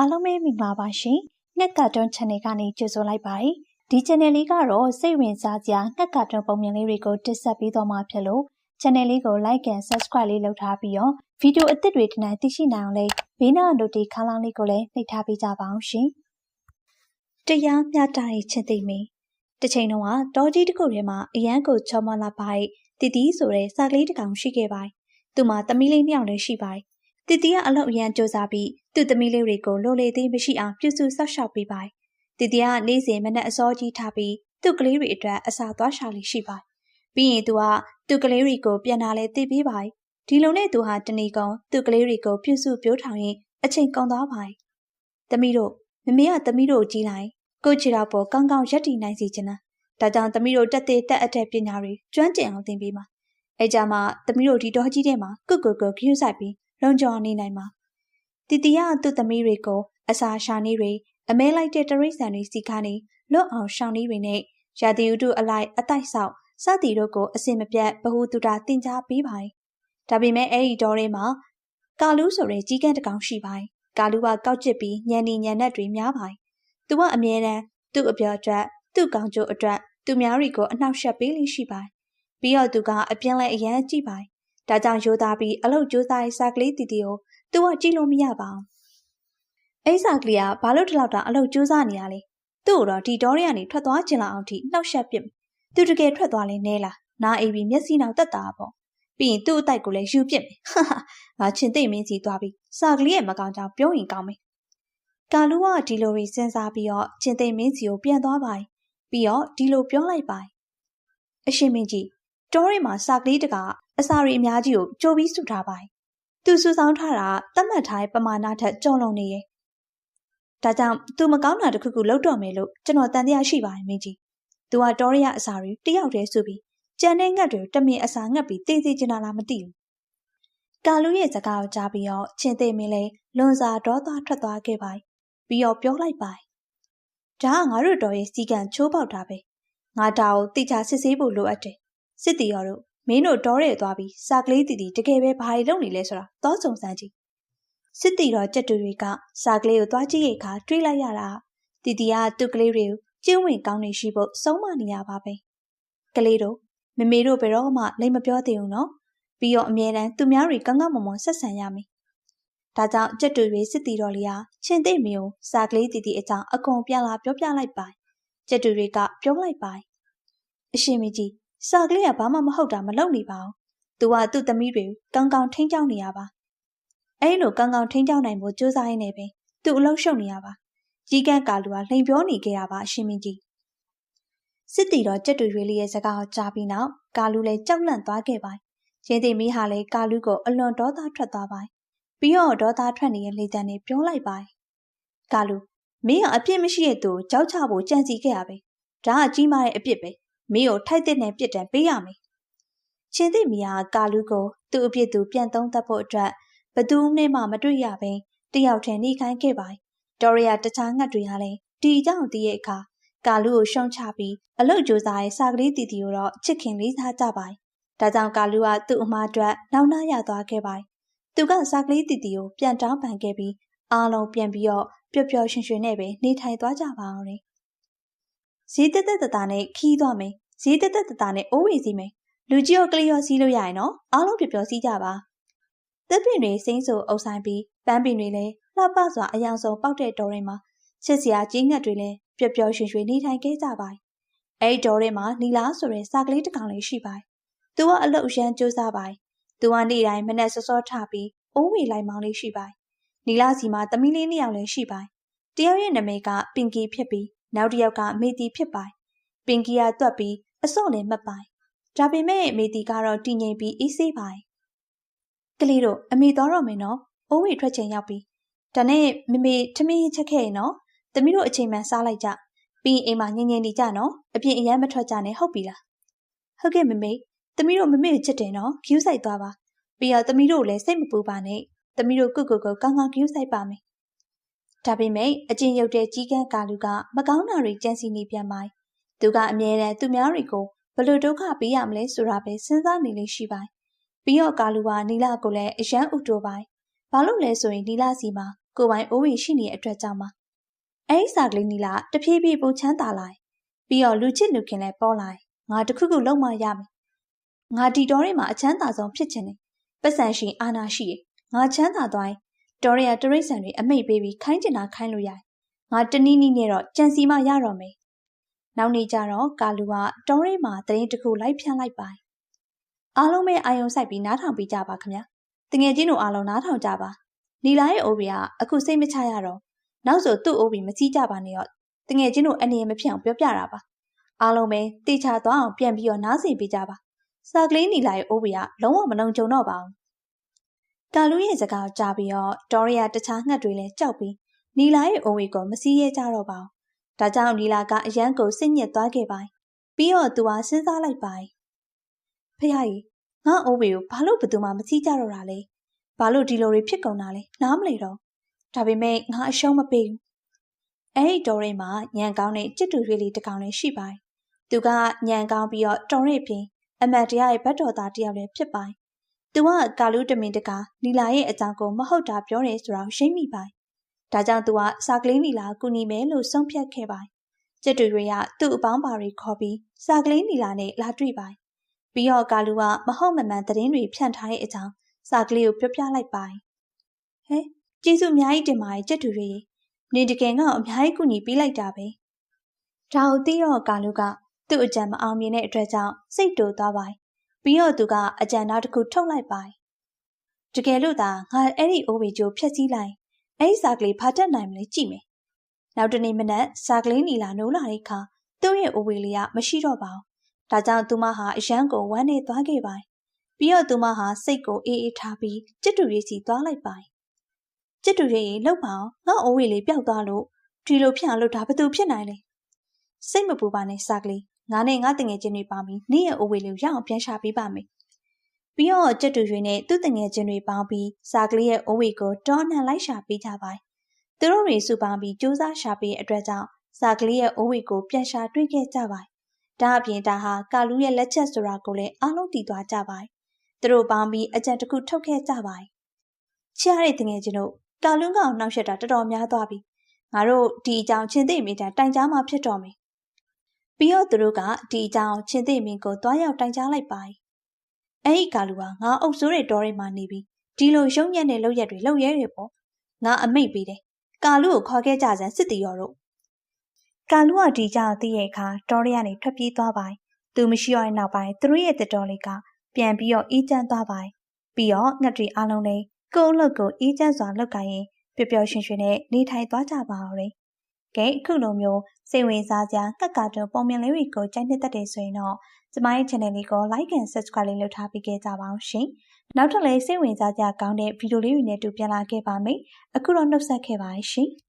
အားလုံးပဲမင်္ဂလာပါရှင်။ငှက်ကာတွန်း channel ကနေကြိုဆိုလိုက်ပါတယ်။ဒီ channel လေးကတော့စိတ်ဝင်စားစရာငှက်ကာတွန်းပုံမြင်လေးတွေကိုတင်ဆက်ပေးသွားမှာဖြစ်လို့ channel လေးကို like and subscribe လေးလုပ်ထားပြီးတော့ဗီဒီယိုအသစ်တွေတနိုင်သိရှိနိုင်အောင်လေးဘေးနား notification ခန်းလောင်းလေးကိုလည်းနှိပ်ထားပေးကြပါအောင်ရှင်။တရားမျှတတဲ့ချစ်သိမင်းတစ်ချိန်လုံးကတောကြီးတစ်ခုထဲမှာအရန်ကိုချောမလာပိုက်တီတီဆိုတဲ့စာကလေးတစ်ကောင်ရှိခဲ့ပါတယ်။သူမှာသမီးလေးနှစ်ယောက်လည်းရှိပါတယ်။ တီတီကအလောက်အရန်စူးစမ်းပြီးသူ့သမီးလေးတွေကိုလိုလေသေးမရှိအောင်ပြုစုဆောက်ရှောက်ပေးပါတယ်။တီတီကနေ့စဉ်မနက်အစောကြီးထားပြီးသူ့ကလေးတွေအတွက်အစာသွားရှာလေးရှိပါတယ်။ပြီးရင်သူကသူ့ကလေးတွေကိုပြန်လာလဲသိပေးပါတယ်။ဒီလိုနဲ့သူဟာတဏီကုံသူ့ကလေးတွေကိုပြုစုပြောထောင်ရင်အချိန်ကုန်သွားပါတယ်။သမီးတို့မမေကသမီးတို့ကြီးလိုက်ကိုချီတော့ပေါ်ကောင်းကောင်းရက်တည်နိုင်စီချင်တာ။ဒါကြောင့်သမီးတို့တက်သေးတက်အပ်တဲ့ပညာတွေကျွမ်းကျင်အောင်သင်ပေးမှာ။အဲကြမှာသမီးတို့ဒီတော့ကြီးထဲမှာကုတ်ကုတ်ကုတ်ခရူးဆိုင်ပြီး လုံခြုံနေနိုင်မှာတီတီကသူ့သမီးတွေကိုအစာရှာနေတွေအမဲလိုက်တဲ့တရိษံတွေစီကားနေလွတ်အောင်ရှောင်းနေတွေနဲ့ရာသီဥတုအလိုက်အတိုက်ဆောက်စသည်တို့ကိုအစင်မပြတ်ဗဟုတုတာတင် जा ပေးပါတယ်။ဒါပေမဲ့အဲ့ဒီတောထဲမှာကာလူးဆိုတဲ့ကြီးကန်းတကောင်ရှိပါတယ်။ကာလူးကကောက်ကျစ်ပြီးညံနေညံနဲ့တွေများပါတယ်။သူကအမြဲတမ်းသူ့အပြောအတွက်သူ့ကောင်ကျိုးအတွက်သူများတွေကိုအနှောက်ယှက်ပေးလိရှိပါတယ်။ပြီးတော့သူကအပြင်းလဲအရန်ကြည့်ပါတယ်။ ဒါကြောင့်ရိုးသားပြီးအလုတ်ကြိုးစားရေးစာကလေးတီတီကိုသူကကြည့်လို့မရပါဘူး။အိစာကလေးကဘာလို့ဒီလောက်တောင်အလုပ်ကြိုးစားနေရလဲ။သူ့တော့ဒီတောတွေကနေထွက်သွားခြင်းလောက်အောင်ထိနှောက်ယှက်ပစ်။သူတကယ်ထွက်သွားလဲနဲလား။နားအိပ်ပြီးမျက်စိနောက်တက်တာပေါ့။ပြီးရင်သူ့အတိုက်ကိုလည်းယူပစ်မယ်။ဟာဟာငါချင်းသိမင်းစီသွားပြီးစာကလေးရဲ့မကောင်ကြောင်ပြောရင်ကောင်းမယ်။ကာလူကဒီလိုတွေစဉ်းစားပြီးတော့ချင်းသိမင်းစီကိုပြန်သွားပါပြီးတော့ဒီလိုပြောလိုက်ပါအရှင်မင်းကြီးတောထဲမှာစာကလေးတက အစာရီအများကြီးကိုကြိုးပြီးစုထားပါသူစုဆောင်းထားတာသတ်မှတ်ထားတဲ့ပမာဏထက်ကျော်လွန်နေရဲ့။ဒါကြောင့်သူမကောင်းတာတစ်ခုခုလုပ်တော့မယ်လို့ကျွန်တော်တန်တရားရှိပါတယ်မင်းကြီး။သူကတောရရအစာတွေတယောက်တည်းစုပြီးကြံတဲ့ငတ်တွေတမင်အစာငတ်ပြီးတေးသေးချင်တာလားမသိဘူး။ကာလူရဲ့စကားကိုကြားပြီးတော့ချင်းသိမင်းလည်းလွန်စာဒေါသထွက်သွားခဲ့ပါပြီးတော့ပြောလိုက်ပါဒါကငါတို့တော်ရဲ့စီကံချိုးပေါက်တာပဲ။ငါတာကိုတိကျစစ်ဆေးဖို့လိုအပ်တယ်။စစ်တီရောတို့ မင်းတို့တောရဲသွားပြီးစာကလေးတီတီတကယ်ပဲဘာတွေလုပ်နေလဲဆိုတာသောစုံစမ်းကြည့်စစ်တီတော်ကြက်တူတွေကစာကလေးကိုသွားကြည့်ရခါတွေးလိုက်ရတာတီတီကသူ့ကလေးတွေကိုကျင်းဝင်ကောင်းနေရှိဖို့စုံမနေရပါပဲကလေးတို့မမေတို့ဘယ်တော့မှလိမ်မပြောသေးဘူးနော်ပြီးတော့အမြဲတမ်းသူများတွေကောင်းကောင်းမွန်မွန်ဆက်ဆံရမယ်ဒါကြောင့်ကြက်တူတွေစစ်တီတော်လေးဟာချင်းသိမျိုးစာကလေးတီတီအကြောင်းအကုန်ပြန်လာပြောပြလိုက်ပါကြက်တူတွေကပြောလိုက်ပါအရှင်မကြီး စာကလေးကဘာမှမဟုတ်တာမလုပ်နေပါဘူး။သူကသူ့သမီးတွေကိုကောင်းကောင်းထိန်းကျောင်းနေရပါ။အဲလိုကောင်းကောင်းထိန်းကျောင်းနိုင်ဖို့ကြိုးစားရင်းနဲ့ပဲသူ့အလုံးရှုပ်နေရပါ။ကြီးကန်းကာလူကလှိမ်ပြောနေခဲ့ရပါအရှင်မင်းကြီး။စစ်တီတော်ကြက်တူရွေးလေးရဲ့စကားကိုကြားပြီးနောက်ကာလူလည်းကြောက်လန့်သွားခဲ့ပါ။ရင်းသိမီးဟာလည်းကာလူကိုအလွန်ဒေါသထွက်သွားပါ။ပြီးတော့ဒေါသထွက်နေတဲ့လေတံနဲ့ပြောလိုက်ပါ။ကာလူမင်းကအပြစ်မရှိတဲ့သူကိုကြောက်ချဖို့ကြံစီခဲ့ရပဲ။ဒါကကြီးမားတဲ့အပြစ်ပဲ။ မင်းကိုထိုက်တဲ့နဲ့ပြစ်ဒဏ်ပေးရမယ်။ချင်းသိမီယာကာလူကိုသူ့အပြစ်သူပြန်သုံးသပ်ဖို့အတွက်ဘသူနဲ့မှမတွေ့ရဘဲတယောက်တည်းနေခိုင်းခဲ့ပါ။ဒေါ်ရီယာတခြားငတ်တွေကလည်းဒီအကြောင်းသိရဲ့အခါကာလူကိုရှုံချပြီးအလုတ်ကြိုးစားရဲ့စာကလေးတီတီကိုတော့ချစ်ခင်လေးစားကြပါ။ဒါကြောင့်ကာလူကသူ့အမားအတွက်နောက်နှရသွားခဲ့ပါ။သူကစာကလေးတီတီကိုပြန်တောင်းပန်ခဲ့ပြီးအားလုံးပြန်ပြီးတော့ပျော်ပျော်ရွှင်ရွှင်နဲ့ပဲနေထိုင်သွားကြပါအောင်လေ ဈေးတက်တက်တတာနဲ့ခီးသွားမယ်ဈေးတက်တက်တတာနဲ့အိုးဝေစီမယ်လူကြီးရောကလေးရောစီးလို့ရရင်တော့အားလုံးပျော်ပျော်စီးကြပါသက်ပင်တွေစိမ့်ဆူအုပ်ဆိုင်ပြီးပန်းပင်တွေလည်းလှပစွာအယောင်ဆုံးပေါက်တဲ့တော်ထဲမှာချစ်စရာကြီးငတ်တွေလည်းပျော်ပျော်ရွှင်ရွှင်နေထိုင်ခဲ့ကြပါအဲ့ဒီတော်ထဲမှာနီလာဆိုတဲ့စာကလေးတစ်ကောင်လေးရှိပါသူကအလုတ်ရန်ကြိုးစားပါသူကနေ့တိုင်းမနဲ့စောစောထပြီးအိုးဝေလိုက်မောင်းလေးရှိပါနီလာစီမှာသမီးလေးနှစ်ယောက်လည်းရှိပါတယောက်ရဲ့နာမည်ကပင်ကီဖြစ်ပြီး နောက်တစ်ယောက်ကမေတီဖြစ်ပိုင်ပင်ကီယာတွက်ပြီးအစော့လည်းမပိုင်ဒါပေမဲ့မေတီကတော့တည်ငြိမ်ပြီးအေးဆေးပိုင်ကလေးတို့အမေတော်တော့မယ်နော်အိုးဝေထွက်ချိန်ရောက်ပြီဒါနဲ့မမေထမင်းချက်ခဲ့ရင်နော်သမီးတို့အချိန်မှန်စားလိုက်ကြပြီးအိမ်မှာငြိမ်ငြိမ်နေကြနော်အပြင်အရန်မထွက်ကြနဲ့ဟုတ်ပြီလားဟုတ်ကဲ့မမေသမီးတို့မမေကိုချစ်တယ်နော်ဂယူးဆိုင်သွားပါပြီးတော့သမီးတို့လည်းစိတ်မပူပါနဲ့သမီးတို့ကုတ်ကုတ်ကုတ်ကောင်းကောင်းဂယူးဆိုင်ပါမယ် ဒါပေမဲ့အကျဉ်ရုပ်တဲ့ကြီးကန်းကာလူကမကောင်းတာတွေကြံစီနေပြန်ပါ။သူကအမြဲတမ်းသူများတွေကိုဘလို့ဒုက္ခပေးရမလဲဆိုတာပဲစဉ်းစားနေလေးရှိပါ။ပြီးတော့ကာလူကနီလာကိုလည်းအယမ်းဥတိုပါ။ဘာလို့လဲဆိုရင်နီလာစီမှာကိုပိုင်အိုးဝင်ရှိနေတဲ့အတွက်ကြောင့်ပါအဲ့ဒီစာကလေးနီလာတဖြည်းဖြည်းပိုချမ်းသာလာပြီးတော့လူချစ်လူခင်လည်းပေါ်လာငါတခုခုလုံးမရမယ်ငါဒီတော်တွေမှာအချမ်းသာဆုံးဖြစ်ချင်တယ်ပတ်စံရှင်အာနာရှိရငါချမ်းသာသွားရင် တော်ရရတရိတ်ဆန်တွေအမိတ်ပေးပြီးခိုင်းချင်တာခိုင်းလို့ရတယ်ငါတနည်းနည်းနဲ့တော့ကြံစီမှရတော့မယ်နောက်နေ့ကျတော့ကာလူကတောရိပ်မှာတရင်တစ်ခုလိုက်ဖြန့်လိုက်ပါအားလုံးပဲအာယုံဆိုင်ပြီးနားထောင်ပြီးကြပါခင်ဗျာတငယ်ချင်းတို့အားလုံးနားထောင်ကြပါနီလာရဲ့အိုဘီကအခုစိတ်မချရတော့နောက်ဆိုသူ့အိုဘီမစည်းကြပါနဲ့တော့တငယ်ချင်းတို့အနေနဲ့မဖြစ်အောင်ပြောပြတာပါအားလုံးပဲတေချာသွားအောင်ပြန်ပြီးတော့နားဆင်ပေးကြပါစာကလေးနီလာရဲ့အိုဘီကလုံးဝမလုံခြုံတော့ပါဘူး ကာလူရဲ့စကားကြားပြီးတော့ဒေါ်ရီယာတခြားငှက်တွေလည်းကြောက်ပြီးနီလာရဲ့အိုဘီကိုမစည်းရဲကြတော့ပါဘူးဒါကြောင့်နီလာကအရန်ကိုစိတ်ညစ်သွားခဲ့ပါပြီးတော့သူကစဉ်းစားလိုက်ပါဖះကြီးငါအိုးဝေကိုဘာလို့ဘသူမှမသိကြတော့တာလဲဘာလို့ဒီလိုတွေဖြစ်ကုန်တာလဲနားမလဲတော့ဒါပေမဲ့ငါအရှုံးမပေးဘူးအဲ့ဒီတော်ရိမှာညံကောင်းတဲ့ကြစ်တူရွေးလေးတစ်ကောင်လည်းရှိပါတယ်သူကညံကောင်းပြီးတော့တော်ရိပြင်အမတ်တရားရဲ့ဘတ်တော်သားတယောက်လည်းဖြစ်ပါတယ် သူကကာလူးတမင်တကာနီလာရဲ့အကြောင်းကိုမဟုတ်တာပြောတယ်ဆိုတော့ရှိမိပါတယ်ဒါကြောင့်သူကစာကလေးနီလာကူညီမယ်လို့ဆုံးဖြတ်ခဲ့ပါတယ်ကျစ်တူတွေကသူ့အပေါင်းပါတွေခေါ်ပြီးစာကလေးနီလာနဲ့လာတွေ့ပါတယ်ပြီးတော့ကာလူကမဟုတ်မမှန်သတင်းတွေဖြန့်ထားတဲ့အကြောင်းစာကလေးကိုပြောပြလိုက်ပါတယ်ဟဲကျေးဇူးအများကြီးတင်ပါတယ်ကျက်တူတွေနေတကယ်ကအများကြီးကူညီပေးလိုက်တာပဲဒါကိုသိတော့ကာလူကသူ့အကြံမအောင်မြင်တဲ့အတွက်ကြောင့်စိတ်တူသွားပါတယ် ပြီးတော့သူကအကြံနောက်တစ်ခုထုတ်လိုက်ပါတယ်တကယ်လို့သာငါအဲ့ဒီအိုးဝီကျိုးဖျက်ဆီးလိုက်အဲ့ဒီစာကလေးဖာတက်နိုင်မလဲကြည့်မယ်နောက်တနေ့မနက်စာကလေးနီလာနိုးလာတဲ့အခါသူ့ရဲ့အိုးဝီလေးကမရှိတော့ပါဘူးဒါကြောင့်သူမဟာအရန်ကိုဝမ်းနေသွားခဲ့ပါတယ်။ပြီးတော့သူမဟာစိတ်ကိုအေးအေးထားပြီးကျစ်တူရေးစီသွားလိုက်ပါတယ်။ကျစ်တူရေးရေလှုပ်ပါအောင်ငါအိုးဝေးလေးပျောက်သွားလို့ဒီလိုဖြစ်အောင်လုပ်တာဘသူဖြစ်နိုင်လဲ။စိတ်မပူပါနဲ့စာကလေး ငါနဲ့ငါတငယ်ချင်းတွေပေါင်းပြီးနေ့ရဲ့အိုးဝေးလေးကိုရအောင်ပြန်ရှာပေးပါမယ်။ပြီးတော့ကျစ်တူရေးနဲ့သူ့တငယ်ချင်းတွေပေါင်းပြီးစာကလေးရဲ့အိုးဝေးကိုတောနှံလိုက်ရှာပေးကြပါတယ်။သူတို့တွေစုပေါင်းပြီးစူးစမ်းရှာပေးတဲ့အတွက်ကြောင့်စာကလေးရဲ့အိုးဝေးကိုပြန်ရှာတွေ့ခဲ့ကြပါတယ်ဒါအပြင်ဒါဟာကာလူရဲ့လက်ချက်ဆိုတာကိုလည်းအားလုံးသိသွားကြပါတယ်။သူတို့ပေါင်းပြီးအကြံတစ်ခုထုတ်ခဲ့ကြပါတယ်။ချရတဲ့တငယ်ချင်းတို့ကာလူကောင်နှောက်ရက်တာတော်တော်များသွားပြီ။ငါတို့ဒီအကြောင်းချင်းသိမိတာတိုင်ကြားမှဖြစ်တော်မယ်။ ပြီးတော့သူတို့ကဒီအကြောင်းချင်းသိမင်းကိုတွားရောက်တိုင်ကြားလိုက်ပါတယ်။အဲ့ဒီကာလူကငါအုပ်စိုးတဲ့တော်တွေမှာနေပြီးဒီလိုရုံညံ့တဲ့လောက်ရက်တွေလောက်ရဲတွေပေါ့။ငါအမိတ်ပေးတယ်။ကာလူကိုခေါ်ခဲ့ကြစမ်းစစ်တီရော်တို့ကာလူကဒီကြောင်သိရဲ့အခါတော်ရီကနေထွက်ပြေးသွားပါတယ်။သူမရှိတော့တဲ့နောက်ပိုင်းသူတို့ရဲ့တတော်လေးကပြန်ပြီးတော့အေးချမ်းသွားပါတယ်။ပြီးတော့ငှက်တွေအားလုံးလည်းကိုယ်အလုပ်ကိုအေးချမ်းစွာလုပ်ကိုင်ရင်ပျော်ပျော်ရွှင်ရွှင်နဲ့နေထိုင်သွားကြပါဦးလေ။ ကဲအခုလိုမျိုးစိတ်ဝင်စားစရာငှက်ကာတွန်းပုံမြင်လေးတွေကိုကြိုက်နှစ်သက်တယ်ဆိုရင်တော့ကျမရဲ့ channel လေးကို like and subscribe လေးလုပ်ထားပေးခဲ့ကြပါအောင်ရှင်။နောက်ထပ်လည်းစိတ်ဝင်စားစရာကောင်းတဲ့ဗီဒီယိုလေးတွေနဲ့တူပြန်လာခဲ့ပါမယ်။အခုတော့နှုတ်ဆက်ခဲ့ပါရှင်။